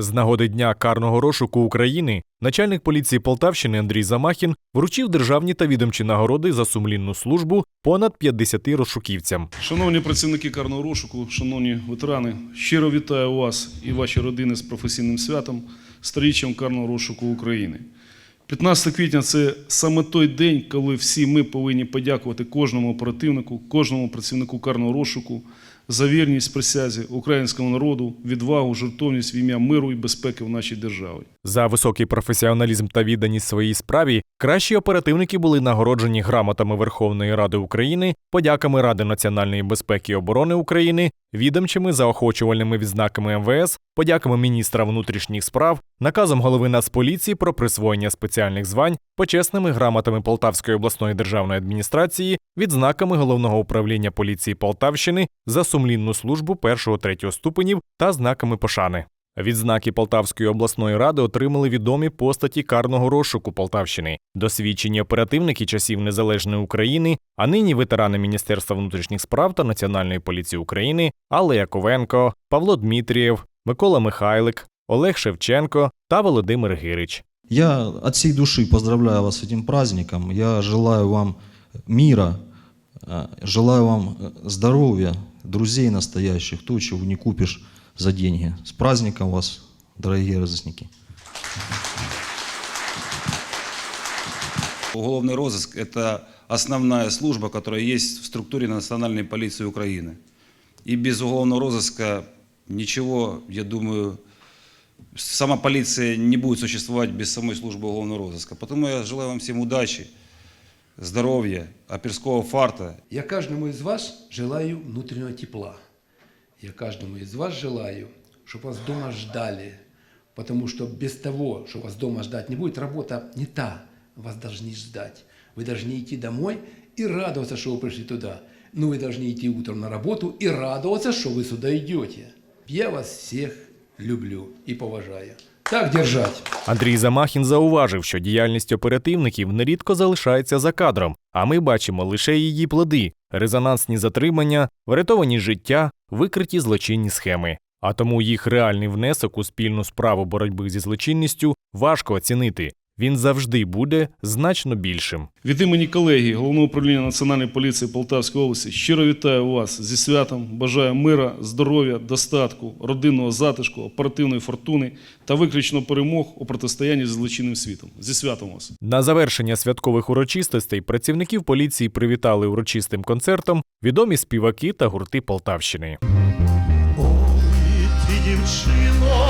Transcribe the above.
З нагоди Дня карного розшуку України начальник поліції Полтавщини Андрій Замахін вручив державні та відомчі нагороди за сумлінну службу понад 50 розшуківцям. Шановні працівники карного розшуку, шановні ветерани, щиро вітаю вас і ваші родини з професійним святом, сторіччям карного розшуку України. 15 квітня це саме той день, коли всі ми повинні подякувати кожному оперативнику, кожному працівнику карного розшуку за вірність присязі українському народу, відвагу, жертовність в ім'я миру і безпеки в нашій державі. За високий професіоналізм та відданість своїй справі кращі оперативники були нагороджені грамотами Верховної Ради України, подяками Ради національної безпеки і оборони України, відомчими заохочувальними відзнаками МВС, подяками міністра внутрішніх справ, наказом голови Нацполіції про присвоєння спеціальних звань, почесними грамотами Полтавської обласної державної адміністрації, відзнаками головного управління поліції Полтавщини за сумлінну службу першого-третього ступенів та знаками пошани. Відзнаки Полтавської обласної ради отримали відомі постаті карного розшуку Полтавщини, досвідчені оперативники часів незалежної України, а нині ветерани Міністерства внутрішніх справ та Національної поліції України Алла Яковенко, Павло Дмитрієв, Микола Михайлик, Олег Шевченко та Володимир Гирич. Я от всей души поздравляю вас с этим праздником. Я желаю вам мира, э, желаю вам э, здоровья, друзей настоящих, то, чего не купишь за деньги. С праздником вас, дорогие разыскники. Уголовный розыск – это основная служба, которая есть в структуре национальной полиции Украины. И без уголовного розыска ничего, я думаю, сама полиция не будет существовать без самой службы уголовного розыска. Потому я желаю вам всем удачи, Здоровья, оперского фарта Я каждому из вас желаю внутреннего тепла. Я каждому из вас желаю, чтобы вас дома ждали. Потому что без того, что вас дома ждать не будет, работа не та. Вас должны ждать. Вы должны идти домой и радоваться, что вы пришли туда. Но вы должны идти утром на работу и радоваться, что вы сюда идете. Я вас всех люблю и поважаю. Так держать. Андрій Замахін зауважив, що діяльність оперативників нерідко залишається за кадром, а ми бачимо лише її плоди: резонансні затримання, врятовані життя, викриті злочинні схеми. А тому їх реальний внесок у спільну справу боротьби зі злочинністю важко оцінити. Він завжди буде значно більшим. Від імені колеги Головного управління Національної поліції Полтавської області щиро вітаю вас зі святом. Бажаю мира, здоров'я, достатку, родинного затишку, оперативної фортуни та виключно перемог у протистоянні з злочинним світом. Зі святом вас! На завершення святкових урочистостей працівників поліції привітали урочистим концертом відомі співаки та гурти Полтавщини. Ой, ти дівчино.